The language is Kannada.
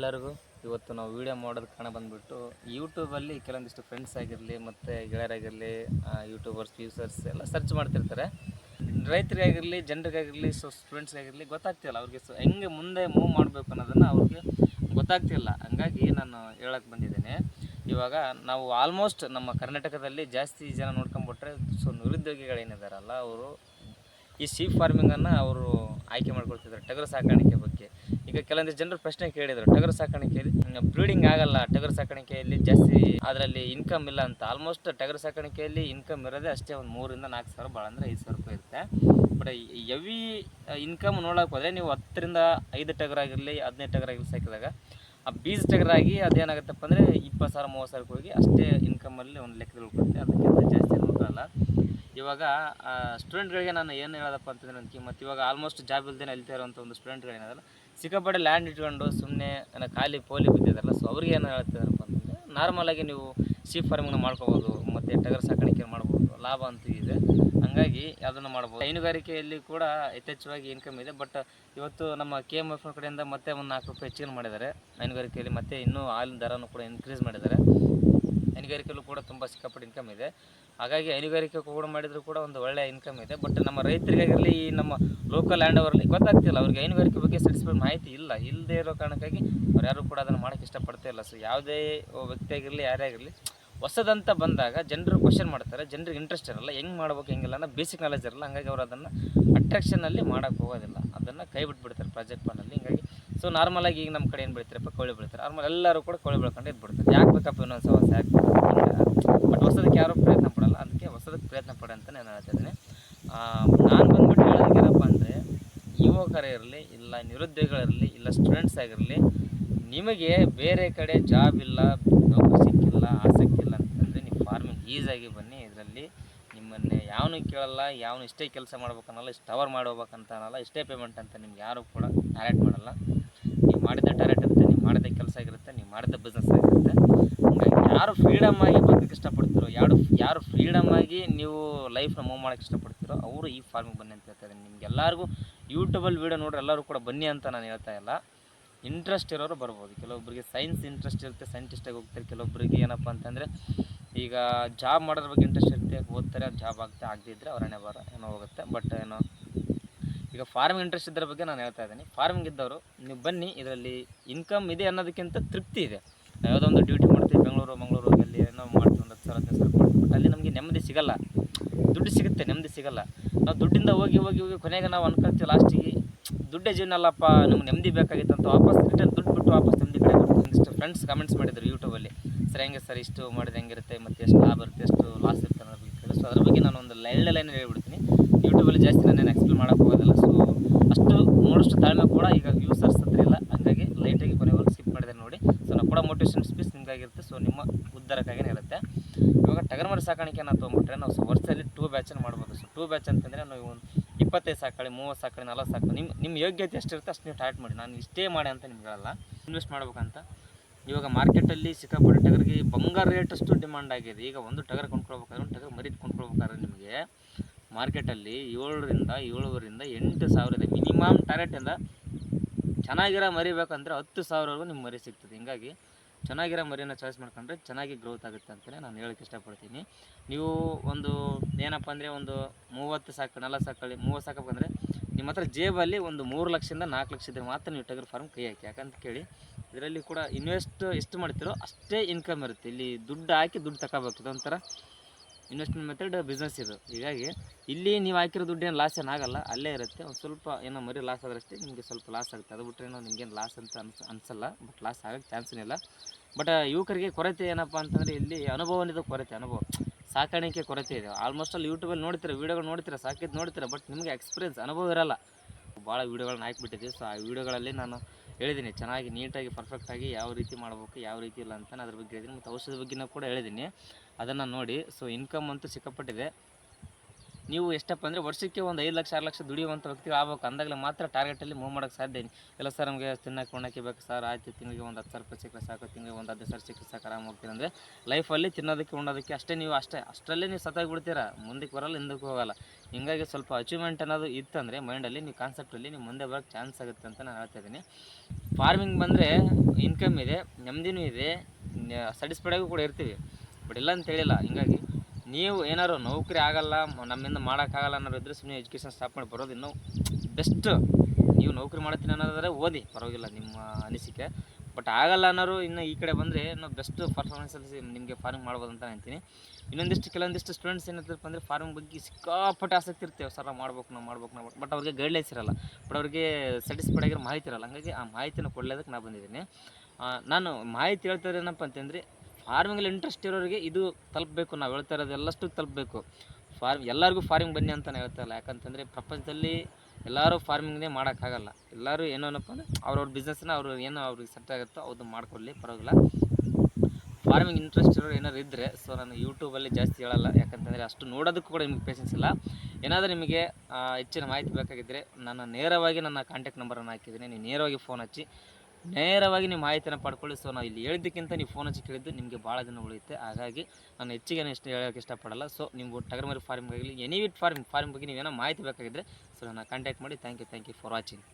ಎಲ್ಲರಿಗೂ ಇವತ್ತು ನಾವು ವಿಡಿಯೋ ಮಾಡೋದು ಕಾಣ ಬಂದುಬಿಟ್ಟು ಯೂಟ್ಯೂಬಲ್ಲಿ ಕೆಲವೊಂದಿಷ್ಟು ಫ್ರೆಂಡ್ಸ್ ಆಗಿರಲಿ ಮತ್ತು ಗೆಳೆಯರಾಗಿರಲಿ ಯೂಟ್ಯೂಬರ್ಸ್ ಯೂಸರ್ಸ್ ಎಲ್ಲ ಸರ್ಚ್ ಮಾಡ್ತಿರ್ತಾರೆ. ರೈತರಿಗಾಗಿರಲಿ, ಜನರಿಗಾಗಿರಲಿ ಸೊ ಸ್ಟೂಡೆಂಟ್ಸ್ಗಾಗಿರಲಿ ಗೊತ್ತಾಗ್ತಿಲ್ಲ ಅವ್ರಿಗೆ ಸೊ ಹೆಂಗೆ ಮುಂದೆ ಮೂವ್ ಮಾಡಬೇಕು ಅನ್ನೋದನ್ನು ಅವ್ರಿಗೆ ಗೊತ್ತಾಗ್ತಿಲ್ಲ. ಹಂಗಾಗಿ ನಾನು ಹೇಳಕ್ಕೆ ಬಂದಿದ್ದೇನೆ. ಇವಾಗ ನಾವು ಆಲ್ಮೋಸ್ಟ್ ನಮ್ಮ ಕರ್ನಾಟಕದಲ್ಲಿ ಜಾಸ್ತಿ ಜನ ನೋಡ್ಕೊಂಬಿಟ್ರೆ ಸೊ ನಿರುದ್ಯೋಗಿಗಳೇನಿದ್ದಾರಲ್ಲ ಅವರು ಈ ಸೀಪ್ ಫಾರ್ಮಿಂಗನ್ನು ಅವರು ಆಯ್ಕೆ ಮಾಡ್ಕೊಳ್ತಿದ್ದಾರೆ ಟಗರು ಸಾಕಾಣಿಕೆ ಬಗ್ಗೆ. ಈಗ ಕೆಲವೊಂದು ಜನರು ಪ್ರಶ್ನೆ ಕೇಳಿದರು, ಟಗರು ಸಾಕಾಣಿಕೆಯಲ್ಲಿ ಬ್ರೀಡಿಂಗ್ ಆಗಲ್ಲ, ಟಗರು ಸಾಕಾಣಿಕೆಯಲ್ಲಿ ಜಾಸ್ತಿ ಅದರಲ್ಲಿ ಇನ್ಕಮ್ ಇಲ್ಲ ಅಂತ. ಆಲ್ಮೋಸ್ಟ್ ಟಗರು ಸಾಕಾಣಿಕೆಯಲ್ಲಿ ಇನ್ಕಮ್ ಇರೋದೇ ಅಷ್ಟೇ ಒಂದು ಮೂರಿಂದ ನಾಲ್ಕು ಸಾವಿರ ಭಾಳ ಅಂದರೆ ಐದು ಸಾವಿರ ರೂಪಾಯಿ ಇರುತ್ತೆ. ಬಟ್ ಎವಿ ಇನ್ಕಮ್ ನೋಡೋಕೆ ಹೋದರೆ ನೀವು ಹತ್ತರಿಂದ ಐದು ಟಗರ್ ಆಗಿರಲಿ, ಹದಿನೈದು ಟಗರ್ ಆಗಿರಲಿ ಸಾಕಿದಾಗ, ಆ ಬೀಜ ಟಗರಾಗಿ ಅದೇನಾಗುತ್ತಪ್ಪ ಅಂದರೆ ಇಪ್ಪತ್ತು ಸಾವಿರ, ಮೂವತ್ತು ಸಾವಿರಕ್ಕೆ ಹೋಗಿ ಅಷ್ಟೇ ಇನ್ಕಮಲ್ಲಿ ಒಂದು ಲೆಕ್ಕದಲ್ಲಿ ಉಳ್ಕೊಳುತ್ತೆ ಅದಕ್ಕಿಂತ ಜಾಸ್ತಿ ನೋಡಲ್ಲ ಇವಾಗ ಸ್ಟೂಡೆಂಟ್ಗಳಿಗೆ ನಾನು ಏನು ಹೇಳೋದಪ್ಪ ಅಂತಂದ್ರೆ ನನ್ನ ಕಿಮ್ಮತ್ತು ಇವಾಗ ಆಲ್ಮೋಸ್ಟ್ ಜಾಬ್ ಇಲ್ದೇನೆ ಅಲ್ತಾ ಇರೋಂಥ ಒಂದು ಸ್ಟೂಡೆಂಟ್ಗಳು ಏನಾದಲ್ಲ ಸಿಕ್ಕಾಪಟ್ಟೆ ಲ್ಯಾಂಡ್ ಇಟ್ಕೊಂಡು ಸುಮ್ಮನೆ ಖಾಲಿ ಪೋಲಿ ಬಿದ್ದಿದಾರಲ್ಲ ಸೊ ಅವ್ರಿಗೆ ಏನು ಹೇಳ್ತಿದಾರಪ್ಪ ಅಂತಂದರೆ ನಾರ್ಮಲಾಗಿ ನೀವು ಶೀಪ್ ಫಾರ್ಮಿಂಗ್ನ ಮಾಡ್ಕೋಬೋದು, ಮತ್ತು ಟಗರ್ ಸಾಕಾಣಿಕೆ ಮಾಡ್ಬೋದು, ಲಾಭ ಅಂತೂ ಇದೆ. ಹಂಗಾಗಿ ಅದನ್ನು ಮಾಡ್ಬೋದು. ಹೈನುಗಾರಿಕೆಯಲ್ಲಿ ಕೂಡ ಯಥೇಚ್ಛವಾಗಿ ಇನ್ಕಮ್ ಇದೆ ಬಟ್ ಇವತ್ತು ನಮ್ಮ ಕೆ ಎಂ ಎಫ್ ಕಡೆಯಿಂದ ಮತ್ತೆ ಒಂದು ನಾಲ್ಕು ರೂಪಾಯಿ ಹೆಚ್ಚಿಗೆ ಮಾಡಿದ್ದಾರೆ. ಹೈನುಗಾರಿಕೆಯಲ್ಲಿ ಮತ್ತೆ ಇನ್ನೂ ಹಾಲಿನ ದರನೂ ಕೂಡ ಇನ್ಕ್ರೀಸ್ ಮಾಡಿದ್ದಾರೆ. ಹೈನುಗಾರಿಕೆಯಲ್ಲೂ ಕೂಡ ತುಂಬ ಸಿಕ್ಕಾಪಟ್ಟೆ ಇನ್ಕಮ್ ಇದೆ. ಹಾಗಾಗಿ ಹೈನುಗಾರಿಕೆ ಕೂಡ ಮಾಡಿದರೂ ಕೂಡ ಒಂದು ಒಳ್ಳೆಯ ಇನ್ಕಮ್ ಇದೆ. ಬಟ್ ನಮ್ಮ ರೈತರಿಗಾಗಿರಲಿ, ಈ ನಮ್ಮ ಲೋಕಲ್ ಲ್ಯಾಂಡ್ ಅವರಲ್ಲಿ ಗೊತ್ತಾಗ್ತಿಲ್ಲ. ಅವ್ರಿಗೆ ಹೈನುಗಾರಿಕೆ ಬಗ್ಗೆ ಸ್ಯಾಟಿಸ್ಫೈಡ್ ಮಾಹಿತಿ ಇಲ್ಲ. ಇಲ್ಲದೆ ಇರೋ ಕಾರಣಕ್ಕಾಗಿ ಅವ್ರು ಯಾರು ಕೂಡ ಅದನ್ನು ಮಾಡೋಕ್ಕೆ ಇಷ್ಟಪಡ್ತಾ ಇಲ್ಲ. ಸೊ ಯಾವುದೇ ವ್ಯಕ್ತಿ ಆಗಿರಲಿ ಯಾರೇ ಆಗಿರಲಿ, ಹೊಸದಂತ ಬಂದಾಗ ಜನರು ಕ್ವಶನ್ ಮಾಡ್ತಾರೆ. ಜನರಿಗೆ ಇಂಟ್ರೆಸ್ಟ್ ಇರಲ್ಲ. ಹೆಂಗೆ ಮಾಡ್ಬೇಕು, ಹೆಂಗಿಲ್ಲ ಅನ್ನೋ ಬೇಸಿಕ್ ನಾಲೆಜ್ ಇರಲ್ಲ. ಹಂಗಾಗಿ ಅವರು ಅದನ್ನು ಅಟ್ರಾಕ್ಷನಲ್ಲಿ ಮಾಡೋಕ್ಕೆ ಹೋಗೋದಿಲ್ಲ. ಅದನ್ನು ಕೈ ಬಿಟ್ಬಿಡ್ತಾರೆ ಪ್ರಾಜೆಕ್ಟ್ ಪ್ಲಾನಲ್ಲಿ ಹಿಂಗಾಗಿ ಸೊ ನಾರ್ಮಲಾಗಿ ಈಗ ನಮ್ಮ ಕಡೆ ಏನು ಬೆಳಿತಾರಪ್ಪ ಕೋಳಿ ಬೆಳಿತಾರೆ. ನಾರ್ಮಲ್ ಎಲ್ಲರೂ ಕೂಡ ಕೋಳಿ ಬೆಳ್ಕೊಂಡು ಇದು ಬಿಡ್ತಾರೆ ಯಾಕೆ ಬೇಕಪ್ಪ ಇನ್ನೊಂದು ಸಮಸ್ಯೆ ಯಾಕೆ ಬಟ್ ಹೊಸದಕ್ಕೆ ಯಾರೂ ಪ್ರಯತ್ನ ಪಡಲ್ಲ. ಅದಕ್ಕೆ ಹೊಸದಕ್ಕೆ ಪ್ರಯತ್ನ ಪಡ ಅಂತ ನಾನು ಹೇಳ್ತಾ ಇದ್ದೀನಿ. ನಾನು ಬಂದ್ಬಿಟ್ಟು ಹೇಳೋದಕ್ಕೇನಪ್ಪ ಅಂದರೆ, ಯುವಕರೇ ಇರಲಿ, ಇಲ್ಲ ನಿರುದ್ಯೋಗಿಗಳಿರಲಿ, ಇಲ್ಲ ಸ್ಟೂಡೆಂಟ್ಸ್ ಆಗಿರಲಿ, ನಿಮಗೆ ಬೇರೆ ಕಡೆ ಜಾಬ್ ಇಲ್ಲ, ನೌಕರಿ ಸಿಕ್ಕಿಲ್ಲ ಆಸಕ್ತಿ ಇಲ್ಲ ಅಂತಂದರೆ ನೀವು ಫಾರ್ಮಿಂಗ್ ಈಸಾಗಿ ಬನ್ನಿ. ಇದರಲ್ಲಿ ನಿಮ್ಮನ್ನೇ ಯಾವನು ಕೇಳಲ್ಲ, ಯಾವನು ಇಷ್ಟೇ ಕೆಲಸ ಮಾಡ್ಬೇಕನ್ನಲ್ಲ, ಇಷ್ಟು ಅವರ್ ಮಾಡ್ಬೇಕಂತ ಅನ್ನಲ್ಲ ಇಷ್ಟೇ ಪೇಮೆಂಟ್ ಅಂತ ನಿಮ್ಗೆ ಯಾರು ಕೂಡ ಡೈರೆಕ್ಟ್ ಮಾಡಲ್ಲ. ನೀವು ಮಾಡಿದ ಟಾರ್ಗೆಟ್ ಇರುತ್ತೆ, ನೀವು ಮಾಡಿದ ಕೆಲಸ ಆಗಿರುತ್ತೆ, ನೀವು ಮಾಡಿದ ಬಿಸ್ನೆಸ್ ಆಗಿರುತ್ತೆ. ಯಾರು ಫ್ರೀಡಮ್ ಆಗಿ ಬದುಕಕ್ಕೆ ಇಷ್ಟಪಡ್ತೀರೋ, ಯಾರು ಯಾರು ಫ್ರೀಡಮ್ ಆಗಿ ನೀವು ಲೈಫ್ನ ಮೂವ್ ಮಾಡೋಕ್ಕೆ ಇಷ್ಟಪಡ್ತೀರೋ, ಅವರು ಈ ಫಾರ್ಮಿಗೆ ಬನ್ನಿ ಅಂತ ಹೇಳ್ತಾ ಇದ್ದೀನಿ. ನಿಮ್ಗೆ ಎಲ್ಲರಿಗೂ ಯೂಟ್ಯೂಬಲ್ಲಿ ವೀಡಿಯೋ ನೋಡ್ರಿ ಎಲ್ಲರೂ ಕೂಡ ಬನ್ನಿ ಅಂತ ನಾನು ಹೇಳ್ತಾ ಇಲ್ಲ. ಇಂಟ್ರೆಸ್ಟ್ ಇರೋರು ಬರ್ಬೋದು. ಕೆಲವೊಬ್ಬರಿಗೆ ಸೈನ್ಸ್ ಇಂಟ್ರೆಸ್ಟ್ ಇರುತ್ತೆ ಸೈಂಟಿಸ್ಟಾಗಿ ಹೋಗ್ತಾರೆ. ಕೆಲವೊಬ್ಬರಿಗೆ ಏನಪ್ಪ ಅಂತಂದರೆ ಈಗ ಜಾಬ್ ಮಾಡೋದ್ರ ಬಗ್ಗೆ ಇಂಟ್ರೆಸ್ಟ್ ಇರುತ್ತೆ, ಓದ್ತಾರೆ ಜಾಬ್ ಆಗ್ತಾ, ಆಗದೇ ಇದ್ದರೆ ಅವ್ರ ಹಣೆ ಬರ ಏನೋ ಹೋಗುತ್ತೆ. ಬಟ್ ಏನೋ ಈಗ ಫಾರ್ಮಿಂಗ್ ಇಂಟ್ರೆಸ್ಟ್ ಇದ್ರ ಬಗ್ಗೆ ನಾನು ಹೇಳ್ತಾ ಇದ್ದೀನಿ. ಫಾರ್ಮಿಂಗ್ ಇದ್ದವರು, ನೀವು ಬನ್ನಿ, ಇದರಲ್ಲಿ ಇನ್ಕಮ್ ಇದೆ ಅನ್ನೋದಕ್ಕಿಂತ ತೃಪ್ತಿ ಇದೆ. ನಾವು ಯಾವುದೋ ಒಂದು ಡ್ಯೂಟಿ ಮಾಡ್ತೀವಿ, ಬೆಂಗಳೂರು, ಮಂಗಳೂರು ಅಲ್ಲಿ ಏನೋ ಮಾಡ್ತೀವಿ, ಒಂದು ಹತ್ತು ಸಾವಿರ ಅಲ್ಲಿ ನಮಗೆ ನೆಮ್ಮದಿ ಸಿಗಲ್ಲ. ದುಡ್ಡು ಸಿಗುತ್ತೆ, ನೆಮ್ಮದಿ ಸಿಗಲ್ಲ. ನಾವು ದುಡ್ಡಿಂದ ಹೋಗಿ ಹೋಗಿ ಹೋಗಿ ಕೊನೆಗೆ ನಾವು ಅನ್ಕೊಳ್ತೀವಿ ಲಾಸ್ಟಿಗೆ ದುಡ್ಡೇ ಜೀವನ ಅಲ್ಲಪ್ಪ ನಮ್ಗೆ ನೆಮ್ಮದಿ ಬೇಕಾಗಿತ್ತು ಅಂತ ವಾಪಸ್ ರಿಟರ್ನ್ ದುಡ್ಡು ಬಿಟ್ಟು ವಾಪಸ್ ನೆಮ್ಮದಿ ಕಡೆ ಬರ್ತೀವಿ. ಒಂದಿಷ್ಟು ಫ್ರೆಂಡ್ಸ್ ಕಮೆಂಟ್ಸ್ ಮಾಡಿದ್ರು ಯೂಟ್ಯೂಬಲ್ಲಿ ಸರ್, ಹೆಂಗೆ ಸರ್? ಇಷ್ಟು ಮಾಡಿದ ಹೆಂಗಿರುತ್ತೆ? ಮತ್ತು ಎಷ್ಟು ಲಾಭ ಇರುತ್ತೆ? ಎಷ್ಟು ಲಾಸ್ ಇರುತ್ತೆ? ಅನ್ನೋದ್ರ ಬಗ್ಗೆ ಅದ್ರ ಬಗ್ಗೆ ನಾನು ಒಂದು ಲೈನ್ ಹೇಳ್ಬಿಡ್ತೀನಿ. ಯೂಟ್ಯೂಬಲ್ಲಿ ಜಾಸ್ತಿ ನಾನೇನು ಎಕ್ಸ್ಪ್ಲೇನ್ ಮಾಡೋಕ್ಕೆ ಹೋಗೋದಿಲ್ಲ. ಸೊ ಅಷ್ಟು ನೋಡೋಷ್ಟು ತಾಳ್ಮೆ ಕೂಡ ಈಗ ಹತ್ರ ಇಲ್ಲ. ಹಂಗಾಗಿ ಲೈಟಾಗಿ ಕೊನೆವರೆಗೂ ಸ್ಕಿಪ್ ಮಾಡಿದೆ ನೋಡಿ. ಸೊ ನಾವು ಕೂಡ ಮೋಟಿವೇಶನ್ ಸ್ಪೀಚ್ ನಿಮಗಾಗಿರುತ್ತೆ. ಸೊ ನಿಮ್ಮ ಉದ್ದಾರಕ್ಕಾಗಿ ಇರುತ್ತೆ. ಇವಾಗ ಟಗರ್ ಮರಿ ಸಾಕಾಣಿಕೆ ನಾವು ತೊಗೊಂಬಿಟ್ರೆ ನಾವು ಸೊ ವರ್ಷದಲ್ಲಿ ಟೂ ಬ್ಯಾಚನ್ನು ಮಾಡ್ಬೋದು. ಸೊ ಟೂ ಬ್ಯಾಚ್ ಅಂತಂದರೆ ನಾವು ಒಂದು ಇಪ್ಪತ್ತೈದು ಸಾಕಳಿ ಮೂವತ್ತು ಸಾಕಳಿ ನಲ್ವತ್ತು ಸಾಕು ನಿಮ್ಮ ನಿಮ್ಮ ಯೋಗ್ಯತೆ ಎಷ್ಟಿರುತ್ತೆ ಅಷ್ಟು ನೀವು ಟಾರ್ಟ್ ಮಾಡಿ. ನಾನು ಇಷ್ಟೇ ಮಾಡಿ ಅಂತ ನಿಮ್ಗೆ ಹೇಳಲ್ಲ. ಇನ್ವೆಸ್ಟ್ ಮಾಡ್ಬೇಕಂತ. ಇವಾಗ ಮಾರ್ಕೆಟಲ್ಲಿ ಸಿಕ್ಕಾಪಟ್ಟೆ ಟಗರಿಗೆ ಬಂಗಾರ ರೇಟ್ ಅಷ್ಟು ಡಿಮಾಂಡ್ ಆಗಿದೆ. ಈಗ ಒಂದು ಟಗರ್ ಕೊಂಡ್ಕೊಳ್ಬೇಕಾದ್ರೆ ಒಂದು ಟಗರ್ ಮರಿದು ಕೊಂಡ್ಕೊಳ್ಬೇಕಾದ್ರೆ ನಿಮಗೆ ಮಾರ್ಕೆಟಲ್ಲಿ ಏಳರಿಂದ ಏಳುವರಿಂದ ಎಂಟು ಸಾವಿರದ ಮಿನಿಮಮ್ ಟಾರ್ಗೆಟಿಂದ ಚೆನ್ನಾಗಿರೋ ಮರಿ ಬೇಕಂದರೆ ಹತ್ತು ಸಾವಿರವರೆಗೂ ನಿಮ್ಮ ಮರಿ ಸಿಗ್ತದೆ. ಹೀಗಾಗಿ ಚೆನ್ನಾಗಿರೋ ಮರಿನ ಚಾಯ್ಸ್ ಮಾಡ್ಕೊಂಡ್ರೆ ಚೆನ್ನಾಗಿ ಗ್ರೋತ್ ಆಗುತ್ತೆ ಅಂತಲೇ ನಾನು ಹೇಳೋಕ್ಕೆ ಇಷ್ಟಪಡ್ತೀನಿ. ನೀವು ಒಂದು ಏನಪ್ಪ ಅಂದರೆ ಒಂದು ಮೂವತ್ತು ಸಾಕು ನಲ್ವತ್ತು ಸಾಕಳಿ ಮೂವತ್ತು ಸಾಕಬೇಕಂದ್ರೆ ನಿಮ್ಮ ಹತ್ರ ಜೇಬಲ್ಲಿ ಒಂದು ಮೂರು ಲಕ್ಷದಿಂದ ನಾಲ್ಕು ಲಕ್ಷ ಇದ್ದರೆ ಮಾತ್ರ ನೀವು ಟಗರ್ ಫಾರ್ಮ್ ಕೈ ಹಾಕಿ. ಯಾಕಂತ ಕೇಳಿ, ಇದರಲ್ಲಿ ಕೂಡ ಇನ್ವೆಸ್ಟ್ ಎಷ್ಟು ಮಾಡ್ತೀರೋ ಅಷ್ಟೇ ಇನ್ಕಮ್ ಇರುತ್ತೆ. ಇಲ್ಲಿ ದುಡ್ಡು ಹಾಕಿ ದುಡ್ಡು ತಗೋಬೇಕು ಇದೊಂಥರ ಇನ್ವೆಸ್ಟ್ಮೆಂಟ್ ಮೆಥಡ್ ಬಿಸ್ನೆಸ್ ಇದು. ಹೀಗಾಗಿ ಇಲ್ಲಿ ನೀವು ಹಾಕಿರೋ ದುಡ್ಡು ಏನು ಲಾಸ್ ಏನಾಗಲ್ಲ ಅಲ್ಲೇ ಇರುತ್ತೆ. ಒಂದು ಸ್ವಲ್ಪ ಏನೋ ಮರಿ ಲಾಸ್ ಆದ್ರಷ್ಟೇ ನಿಮಗೆ ಸ್ವಲ್ಪ ಲಾಸ್ ಆಗುತ್ತೆ. ಅದು ಬಿಟ್ಟರೆ ಏನೋ ನಿಮ್ಗೇನು ಲಾಸ್ ಅಂತ ಅನ್ಸ್, ಅನ್ಸಲ್ಲ. ಬಟ್ ಲಾಸ್ ಆಗೋಕ್ಕೆ ಚಾನ್ಸೇ ಇಲ್ಲ ಬಟ್ ಯುವಕರಿಗೆ ಕೊರತೆ ಏನಪ್ಪ ಅಂತಂದರೆ ಇಲ್ಲಿ ಅನುಭವನಿದು ಕೊರತೆ, ಅನುಭವ. ಸಾಕಾಣಿಕೆ ಕೊರತೆ ಇದೆ. ಆಲ್ಮೋಸ್ಟ್ ಅಲ್ಲಿ ಯೂಟ್ಯೂಬಲ್ಲಿ ನೋಡ್ತೀರ ವೀಡಿಯೋಗಳು ನೋಡ್ತೀರ ಸಾಕಿದ್ದು ನೋಡ್ತೀರ ಬಟ್ ನಿಮಗೆ ಎಕ್ಸ್ಪೀರಿಯನ್ಸ್ ಅನುಭವ ಇರಲ್ಲ. ಭಾಳ ವೀಡಿಯೋಗಳನ್ನ ಹಾಕ್ಬಿಟ್ಟಿದ್ದೀವಿ. ಸೊ ಆ ವೀಡಿಯೋಗಳಲ್ಲಿ ನಾನು ಹೇಳಿದ್ದೀನಿ, ಚೆನ್ನಾಗಿ ನೀಟಾಗಿ ಪರ್ಫೆಕ್ಟಾಗಿ ಯಾವ ರೀತಿ ಮಾಡಬೇಕು, ಯಾವ ರೀತಿ ಇಲ್ಲ ಅಂತ ಅದ್ರ ಬಗ್ಗೆ ಹೇಳಿದ್ದೀನಿ. ಮತ್ತು ಔಷಧದ ಬಗ್ಗೆನೂ ಕೂಡ ಹೇಳಿದ್ದೀನಿ. ಅದನ್ನು ನೋಡಿ ಸೊ ಇನ್ಕಮ್ ಅಂತೂ ಸಿಕ್ಕಾಪಟ್ಟಿದೆ. ನೀವು ಎಷ್ಟಪ್ಪ ಅಂದರೆ ವರ್ಷಕ್ಕೆ ಒಂದು ಐದು ಲಕ್ಷ, ಆರು ಲಕ್ಷ ದುಡಿಯುವಂಥ ವ್ಯಕ್ತಿ ಆಗ್ಬೇಕು. ಅಂದಾಗಲೇ ಮಾತ್ರ ಟಾರ್ಗೆಟಲ್ಲಿ ಮೂವ್ ಮಾಡೋಕ್ಕೆ ಸಾಧ್ಯ ಇಲ್ಲ ಸರ್ ನಮಗೆ ತಿನ್ನಕ್ಕೆ, ಉಣ್ಣಕ್ಕೆ ಬೇಕು ಸರ್ ಆಯಿತು, ತಿಂಗಳಿಗೆ ಒಂದು ಹತ್ತು ಸಾವಿರ ರೂಪಾಯಿ ಸಿಕ್ಕರೆ ಸಾಕು, ತಿಂಗಳಿಗೆ ಒಂದು ಹದಿನೈದು ಸಾವಿರ ಸಿಕ್ಕರೆ ಸಾಕು ಆರಾಮ ಹೋಗ್ತೀನಿ ಅಂದರೆ ಲೈಫಲ್ಲಿ ತಿನ್ನೋದಕ್ಕೆ, ಉಣ್ಣೋದಕ್ಕೆ ಅಷ್ಟೇ ನೀವು ಅಷ್ಟೇ, ಅಷ್ಟರಲ್ಲೇ ನೀವು ಸತ್ತಾಗಿ ಬಿಡ್ತೀರಾ ಮುಂದಕ್ಕೆ ಬರಲ್ಲ, ಹಿಂದಕ್ಕೆ ಹೋಗಲ್ಲ. ಹೀಗಾಗಿ ಸ್ವಲ್ಪ ಅಚೀವ್ಮೆಂಟ್ ಅನ್ನೋದು ಇತ್ತಂದರೆ ಮೈಂಡಲ್ಲಿ ನೀವು ಕಾನ್ಸೆಪ್ಟಲ್ಲಿ ನೀವು ಮುಂದೆ ಬರೋಕ್ಕೆ ಚಾನ್ಸ್ ಆಗುತ್ತೆ ಅಂತ ನಾನು ಹೇಳ್ತಾ ಇದ್ದೀನಿ. ಫಾರ್ಮಿಂಗ್ ಬಂದರೆ ಇನ್ಕಮ್ ಇದೆ, ನೆಮ್ಮದಿನೂ ಇದೆ ಸ್ಯಾಟಿಸ್ಫೈಡಾಗೂ ಕೂಡ ಇರ್ತೀವಿ. ಬಟ್ ಇಲ್ಲ ಅಂತ ಹೇಳಿಲ್ಲ. ಹಿಂಗಾಗಿ ನೀವು ಏನಾದ್ರು ನೌಕರಿ ಆಗಲ್ಲ, ನಮ್ಮಿಂದ ಮಾಡೋಕ್ಕಾಗಲ್ಲ ಅನ್ನೋರು ಇದ್ದರೆ ಸುಮ್ಮನೆ ಎಜುಕೇಷನ್ ಸ್ಟಾಪ್ ಮಾಡಿ ಬರೋದು ಇನ್ನೂ ಬೆಸ್ಟ್. ನೀವು ನೌಕರಿ ಮಾಡ್ತೀನಿ ಅನ್ನೋದಾದರೆ ಓದಿ, ಪರವಾಗಿಲ್ಲ ನಿಮ್ಮ ಅನಿಸಿಕೆ. ಬಟ್ ಆಗಲ್ಲ ಅನ್ನೋರು ಇನ್ನು ಈ ಕಡೆ ಬಂದರೆ ಇನ್ನೂ ಬೆಸ್ಟ್ ಪರ್ಫಾರ್ಮೆನ್ಸಲ್ಲಿ ನಿಮಗೆ ಫಾರ್ಮಿಂಗ್ ಮಾಡ್ಬೋದು ಅಂತ ಹೇಳ್ತೀನಿ ಇನ್ನೊಂದಿಷ್ಟು ಕೆಲವೊಂದಿಷ್ಟು ಸ್ಟೂಡೆಂಟ್ಸ್ ಏನಿರ್ತಾರಪ್ಪ ಅಂದರೆ ಫಾರ್ಮಿಂಗ್ ಬಗ್ಗೆ ಸಿಕ್ಕಾಪಟ್ಟೆ ಆಸಕ್ತಿ ಇರ್ತೇವೆ ಸರ್ ಮಾಡ್ಬೇಕು, ನಾವು ಮಾಡ್ಬೇಕು, ನಾವು ಬಟ್ ಅವ್ರಿಗೆ ಗೈಡ್ಲೈನ್ಸ್ ಇರಲ್ಲ. ಬಟ್ ಅವ್ರಿಗೆ ಸ್ಯಾಟಿಸ್ಫೈಡ್ ಆಗಿರೋ ಮಾಹಿತಿ ಇರಲ್ಲ. ಹಂಗಾಗಿ ಆ ಮಾಹಿತಿನ ಕೊಡಲೇದಕ್ಕೆ ನಾನು ಬಂದಿದ್ದೀನಿ. ನಾನು ಮಾಹಿತಿ ಹೇಳ್ತಾ ಏನಪ್ಪ ಅಂತಂದರೆ ಫಾರ್ಮಿಂಗಲ್ಲಿ ಇಂಟ್ರೆಸ್ಟ್ ಇರೋರಿಗೆ ಇದು ತಲುಪಬೇಕು. ನಾವು ಹೇಳ್ತಾ ಇರೋದು ಎಲ್ಲಷ್ಟು ತಲುಪಬೇಕು. ಫಾರ್ಮ್ ಎಲ್ಲರಿಗೂ ಫಾರ್ಮಿಂಗ್ ಬನ್ನಿ ಅಂತ ನಾನು ಹೇಳ್ತಾ ಇಲ್ಲ. ಯಾಕಂತಂದರೆ ಪ್ರಪಂಚದಲ್ಲಿ ಎಲ್ಲರೂ ಫಾರ್ಮಿಂಗ್ನೇ ಮಾಡೋಕ್ಕಾಗಲ್ಲ. ಎಲ್ಲರೂ ಏನೋನಪ್ಪ ಅಂದರೆ ಅವ್ರವ್ರ ಬಿಸ್ನೆಸ್ನ ಅವರು ಏನೋ ಅವ್ರಿಗೆ ಸೆಟ್ ಆಗುತ್ತೋ ಅದು ಮಾಡ್ಕೊಳ್ಳಿ, ಪರವಾಗಿಲ್ಲ. ಫಾರ್ಮಿಂಗ್ ಇಂಟ್ರೆಸ್ಟ್ ಇರೋರು ಏನಾದ್ರು ಇದ್ದರೆ ಸೊ ನಾನು ಯೂಟ್ಯೂಬಲ್ಲಿ ಜಾಸ್ತಿ ಹೇಳಲ್ಲ. ಯಾಕಂತಂದರೆ ಅಷ್ಟು ನೋಡೋದಕ್ಕೂ ಕೂಡ ನಿಮಗೆ ಪೇಷನ್ಸ್ ಇಲ್ಲ. ಏನಾದರೂ ನಿಮಗೆ ಹೆಚ್ಚಿನ ಮಾಹಿತಿ ಬೇಕಾಗಿದ್ದರೆ ನಾನು ನೇರವಾಗಿ ನನ್ನ ಕಾಂಟ್ಯಾಕ್ಟ್ ನಂಬರನ್ನು ಹಾಕಿದ್ದೀನಿ. ನೀವು ನೇರವಾಗಿ ಫೋನ್ ಹಚ್ಚಿ. ನೇರವಾಗಿ ನೀವು ಮಾಹಿತಿಯನ್ನು ಪಡ್ಕೊಳ್ಳಿ ಸೊ ನಾವು ಇಲ್ಲಿ ಹೇಳಿದ್ದಕ್ಕಿಂತ ನೀವು ಫೋನ್ ಹಚ್ಚಿ ಕೇಳಿದ್ದು ನಿಮಗೆ ಭಾಳ ದಿನ ಉಳಿಯುತ್ತೆ. ಹಾಗಾಗಿ ನಾನು ಹೆಚ್ಚಿಗೆ ಇಷ್ಟ ಹೇಳೋಕ್ಕೆ ಇಷ್ಟಪಡಲ್ಲ. ಸೊ ನಿಮ್ಗೆ ಟಗರ್ಮರಿ ಫಾರ್ಮ್ಗಾಗಲಿ ಆಗಲಿ ಎನಿ ವಿಟ್ ಫಾರ್ಮ್ ಫಾರ್ಮ್ ಬಗ್ಗೆ ನೀವೇನೋ ಮಾಹಿತಿ ಬೇಕಾಗಿದ್ದರೆ ಸೊ ನನ್ನ ಕಾಂಟ್ಯಾಕ್ಟ್ ಮಾಡಿ. Thank you thank you for watching